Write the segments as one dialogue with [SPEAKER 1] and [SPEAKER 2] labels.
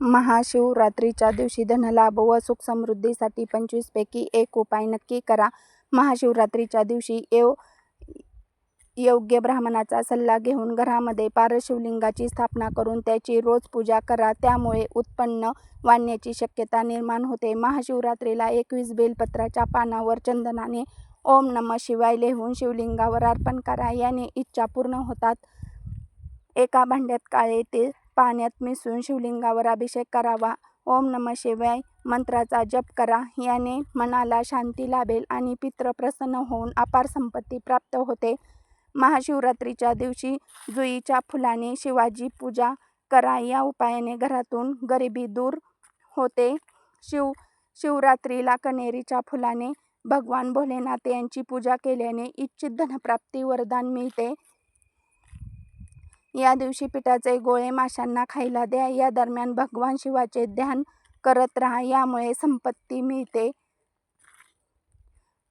[SPEAKER 1] महाशिवरात्रीच्या दिवशी धनलाभ व सुखसमृद्धीसाठी पंचवीस पैकी एक उपाय नक्की करा. महाशिवरात्रीच्या दिवशी येव योग्य ब्राह्मणाचा सल्ला घेऊन घरामध्ये पारशिवलिंगाची स्थापना करून त्याची रोज पूजा करा. त्यामुळे उत्पन्न वाढण्याची शक्यता निर्माण होते. महाशिवरात्रीला एकवीस बेलपत्राच्या पानावर चंदनाने ओम नमः शिवाय लिहून शिवलिंगावर अर्पण करा. याने इच्छा पूर्ण होतात. एका भांड्यात काळे ते पाण्यात मिसळून शिवलिंगावर अभिषेक करावा. ओम नमः शिवाय मंत्राचा जप करा. याने मनाला शांती लाभेल आणि पितृ प्रसन्न होऊन अपार संपत्ती प्राप्त होते. महाशिवरात्रीच्या दिवशी जुईच्या फुलाने शिवाजी पूजा करा. या उपायाने घरातून गरिबी दूर होते. शिव शिवरात्रीला कण्हेरीच्या फुलाने भगवान भोलेनाथ यांची पूजा केल्याने इच्छित धनप्राप्ती वरदान मिळते. या दिवशी पिठाचे गोळे माशांना खायला द्या. या दरम्यान भगवान शिवाचे ध्यान करत राहा. यामुळे संपत्ती मिळते.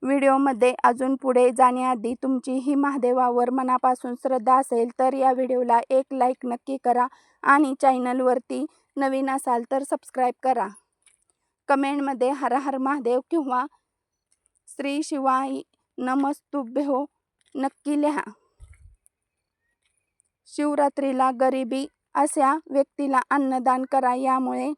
[SPEAKER 1] व्हिडिओमध्ये अजून पुढे जाण्याआधी तुमची ही महादेवावर मनापासून श्रद्धा असेल तर या व्हिडिओला एक लाईक नक्की करा आणि चॅनलवरती नवीन असाल तर सबस्क्राईब करा. कमेंटमध्ये हर हर महादेव किंवा श्री शिवाय नमस्तुभ्यो नक्की लिहा. शिवरात्रीला गरिबी अशा व्यक्तीला अन्नदान करा. यामुळे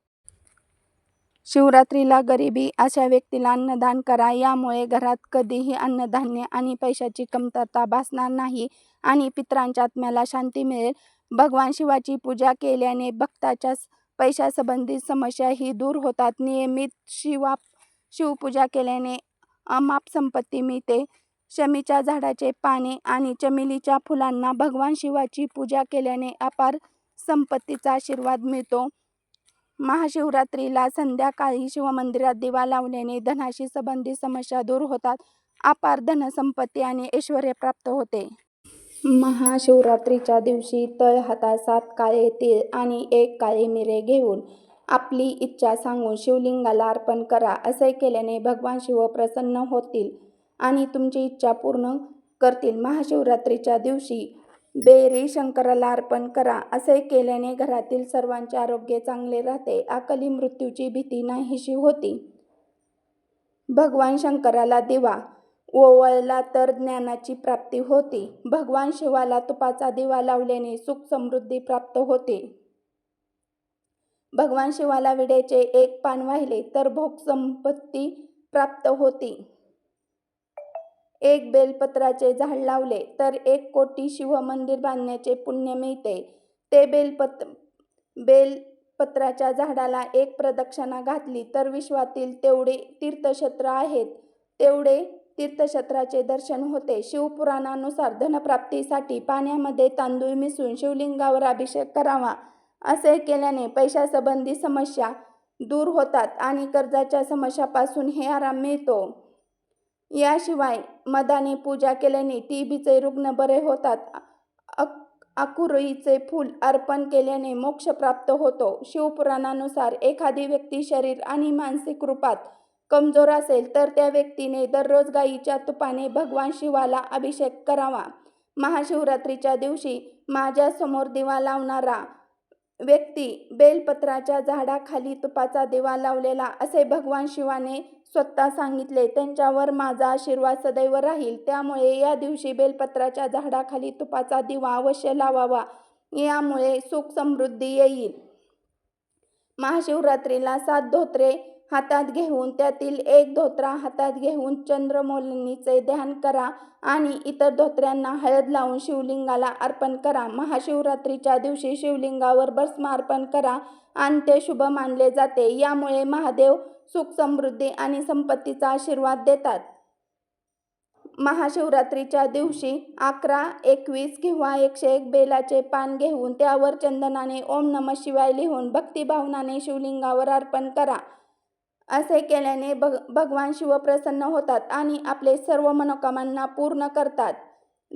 [SPEAKER 1] शिवरात्रीला गरिबी अशा व्यक्तीला अन्नदान करा. यामुळे घरात कधीही अन्नधान्य आणि पैशाची कमतरता भासणार नाही आणि पितरांच्या आत्म्याला शांती मिळेल. भगवान शिवाची पूजा केल्याने भक्ताच्या पैशासंबंधित समस्याही दूर होतात. नियमित शिवा शिवपूजा केल्याने अमाप संपत्ती मिळते. शमीच्या झाडाचे पाने आणि चमेलीच्या फुलांना भगवान शिवाची पूजा केल्याने अपार संपत्तीचा आशीर्वाद मिळतो. महाशिवरात्रीला संध्याकाळी शिवमंदिरात दिवा लावल्याने धनाशी संबंधित समस्या दूर होतात. अपार धनसंपत्ती आणि ऐश्वर्य प्राप्त होते. महाशिवरात्रीच्या दिवशी तळ हातात सात काळे तीळ आणि एक काळी मिरे घेऊन आपली इच्छा सांगून शिवलिंगाला अर्पण करा. असे केल्याने भगवान शिव प्रसन्न होतील आणि तुमची इच्छा पूर्ण करतील. महाशिवरात्रीच्या दिवशी बेरी शंकराला अर्पण करा. असे केल्याने घरातील सर्वांचे आरोग्य चांगले राहते. अकली मृत्यूची भीती नाहीशी होती भगवान शंकराला दिवा ओवळला तर ज्ञानाची प्राप्ती होती भगवान शिवाला तुपाचा दिवा लावल्याने सुख-समृद्धी प्राप्त होते. भगवान शिवाला विड्याचे एक पान वाहिले तर भोगसंपत्ती प्राप्त होती एक बेलपत्राचे झाड लावले तर एक कोटी शिवमंदिर बांधण्याचे पुण्य मिळते. ते बेलपत्राच्या झाडाला एक प्रदक्षिणा घातली तर विश्वातील तेवढे तीर्थक्षेत्र आहेत तेवढे तीर्थक्षेत्राचे दर्शन होते. शिवपुराणानुसार धनप्राप्तीसाठी पाण्यामध्ये तांदूळ मिसळून शिवलिंगावर अभिषेक करावा. असे केल्याने पैशासंबंधी समस्या दूर होतात आणि कर्जाच्या समस्यापासून हे आराम मिळतो. याशिवाय मधाने पूजा केल्याने टीबीचे रुग्ण बरे होतात. अकुरईचे फूल अर्पण केल्याने मोक्ष प्राप्त होतो. शिवपुराणानुसार एखादी व्यक्ती शरीर आणि मानसिक रूपात कमजोर असेल तर त्या व्यक्तीने दररोज गाईच्या तुपाने भगवान शिवाला अभिषेक करावा. महाशिवरात्रीच्या दिवशी माझ्यासमोर दिवा लावणारा व्यक्ती बेलपत्राच्या झाडाखाली तुपाचा दिवा लावलेला असे भगवान शिवाने स्वतः सांगितले. त्यांच्यावर माझा आशीर्वाद सदैव राहील. त्यामुळे या दिवशी बेलपत्राच्या झाडाखाली तुपाचा दिवा अवश्य लावावा. यामुळे सुख-समृद्धी येईल. महाशिवरात्रीला सात धोत्रे हातात घेऊन त्यातील एक धोत्रा हातात घेऊन चंद्रमोलनीचे ध्यान करा आणि इतर धोत्र्यांना हळद लावून शिवलिंगाला अर्पण करा. महाशिवरात्रीच्या दिवशी शिवलिंगावर भस्म अर्पण करा आणि ते शुभ मानले जाते. यामुळे महादेव सुख-समृद्धी आणि संपत्तीचा आशीर्वाद देतात. महाशिवरात्रीच्या दिवशी अकरा, एकवीस किंवा एकशे एक बेलाचे पान घेऊन त्यावर चंदनाने ओम नमः शिवाय लिहून भक्तिभावनाने शिवलिंगावर अर्पण करा. असे केल्याने भग भगवान शिव प्रसन्न होतात आणि आपले सर्व मनोकामना पूर्ण करतात.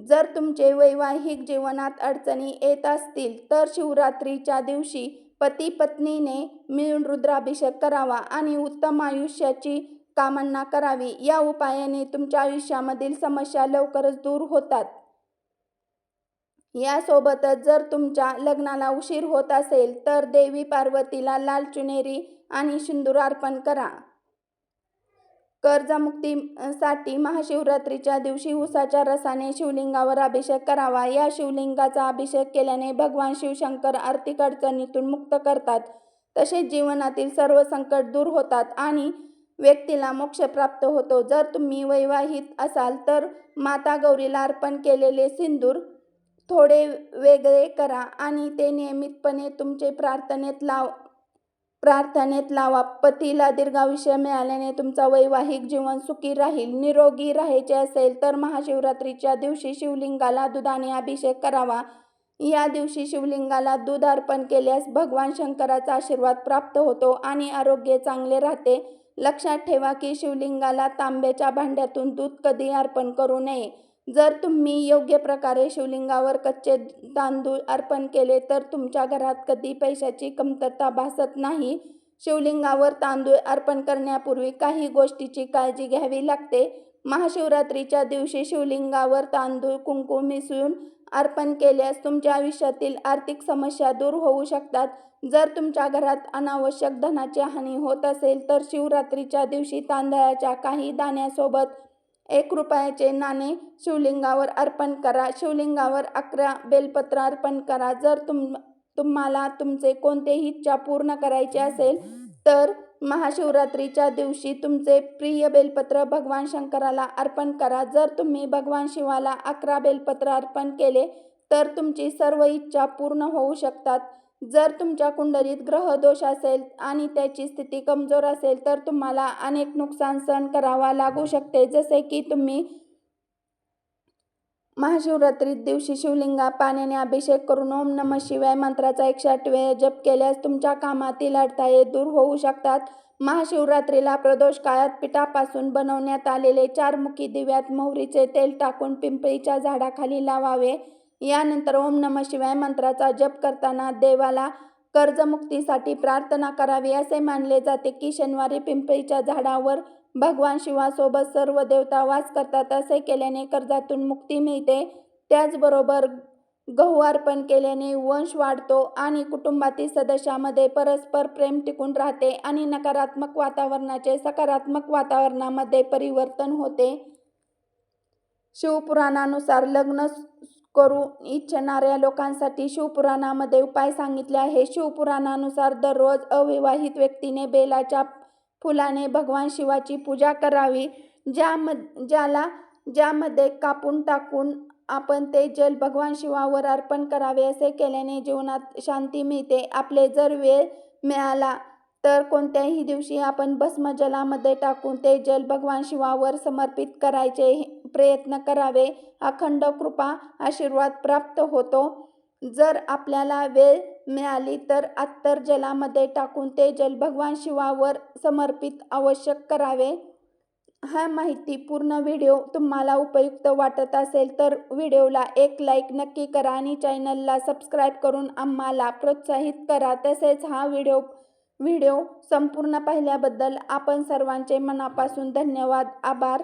[SPEAKER 1] जर तुमचे वैवाहिक जीवनात अडचणी येत असतील तर शिवरात्रीच्या दिवशी पती-पत्नीने मिळून रुद्राभिषेक करावा आणि उत्तम आयुष्याची कामना करावी. या उपायाने तुमच्या आयुष्यामधील समस्या लवकरच दूर होतात. यासोबतच जर तुमच्या लग्नाला उशीर होत असेल तर देवी पार्वतीला लाल चुनेरी आणि सिंदूर अर्पण करा. कर्जमुक्तीसाठी महाशिवरात्रीच्या दिवशी उसाच्या रसाने शिवलिंगावर अभिषेक करावा. या शिवलिंगाचा अभिषेक केल्याने भगवान शिवशंकर आर्थिक अडचणीतून मुक्त करतात. तसेच जीवनातील सर्व संकट दूर होतात आणि व्यक्तीला मोक्ष प्राप्त होतो. जर तुम्ही वैवाहित असाल तर माता गौरीला अर्पण केलेले सिंदूर थोडे वेगळे करा आणि ते नियमितपणे तुमचे प्रार्थनेत लाव प्रार्थनेत लावा. पतीला दीर्घायुष्य मिळाल्याने तुमचा वैवाहिक जीवन सुखी राहील. निरोगी राहायचे असेल तर महाशिवरात्रीच्या दिवशी शिवलिंगाला दुधाने अभिषेक करावा. या दिवशी शिवलिंगाला दूध अर्पण केल्यास भगवान शंकराचा आशीर्वाद प्राप्त होतो आणि आरोग्य चांगले राहते. लक्षात ठेवा की शिवलिंगाला तांब्याच्या भांड्यातून दूध कधी अर्पण करू नये. जर तुम्ही योग्य प्रकारे शिवलिंगावर कच्चे तांदूळ अर्पण केले तर तुमच्या घरात कधी पैशाची कमतरता भासत नाही. शिवलिंगावर तांदूळ अर्पण करण्यापूर्वी काही गोष्टीची काळजी घ्यावी लागते. महाशिवरात्रीच्या दिवशी शिवलिंगावर तांदूळ कुंकू मिसळून अर्पण केल्यास तुमच्या आयुष्यातील आर्थिक समस्या दूर होऊ शकतात. जर तुमच्या घरात अनावश्यक धनाची हानी होत असेल तर शिवरात्रीच्या दिवशी तांदळाच्या काही दाण्यासोबत एक रुपयाचे नाणे शिवलिंगावर अर्पण करा. शिवलिंगावर अकरा बेलपत्र अर्पण करा. जर तुम तुम्हाला तुमचे कोणतेही इच्छा पूर्ण करायचे असेल तर महाशिवरात्रीच्या दिवशी तुमचे प्रिय बेलपत्र भगवान शंकराला अर्पण करा. जर तुम्ही भगवान शिवाला अकरा बेलपत्र अर्पण केले तर तुमची सर्व इच्छा पूर्ण होऊ शकतात. जर तुमच्या कुंडलीत ग्रह दोष असेल आणि त्याची स्थिती कमजोर असेल तर तुम्हाला अनेक नुकसान सहन करावा लागू शकते. जसे की तुम्ही महाशिवरात्री दिवशी शिवलिंगा पाण्याने अभिषेक करून ओम नम शिवाय मंत्राचा एकशे आठ वेळा जप केल्यास तुमच्या कामातील अडथळे दूर होऊ शकतात. महाशिवरात्रीला प्रदोष काळात पिठापासून बनवण्यात आलेले चारमुखी दिव्यात मोहरीचे तेल टाकून पिंपळीच्या झाडाखाली लावावे. यानंतर ओम नम शिवाय मंत्राचा जप करताना देवाला कर्जमुक्तीसाठी प्रार्थना करावी असे मानले जाते की शनिवारी पिंपळीच्या झाडावर भगवान शिवासोबत सर्व देवता वास करतात. असे केल्याने कर्जातून मुक्ती मिळते. त्याचबरोबर गहू अर्पण केल्याने वंश वाढतो आणि कुटुंबातील सदस्यामध्ये परस्पर प्रेम टिकून राहते आणि नकारात्मक वातावरणाचे सकारात्मक वातावरणामध्ये परिवर्तन होते. शिवपुराणानुसार लग्न करू. इच्छणाऱ्या लोकांसाठी शिवपुराणामध्ये उपाय सांगितले आहे. शिवपुराणानुसार दररोज अविवाहित व्यक्तीने बेलाच्या फुलाने भगवान शिवाची पूजा करावी. ज्याम ज्याला ज्यामध्ये कापून टाकून आपण ते जल भगवान शिवावर अर्पण करावे असे केल्याने जीवनात शांती मिळते. आपले जर वेळ मिळाला तर कोणत्याही दिवशी आपण भस्म जलामध्ये टाकून ते जल भगवान शिवावर समर्पित करायचे प्रयत्न करावे. अखंड कृपा आशीर्वाद प्राप्त होतो. जर आपल्याला वेळ मिळाली तर अत्तर जलामध्ये टाकून ते जल भगवान शिवावर समर्पित आवश्यक करावे. हा माहिती पूर्ण व्हिडिओ तुम्हाला उपयुक्त वाटत असेल तर व्हिडिओला एक लाईक नक्की करा आणि चॅनलला सबस्क्राईब करून आम्हाला प्रोत्साहित करा. तसेच हा व्हिडिओ व्हिडिओ संपूर्ण पाहिल्याबद्दल आपण सर्वांचे मनापासून धन्यवाद. आभार.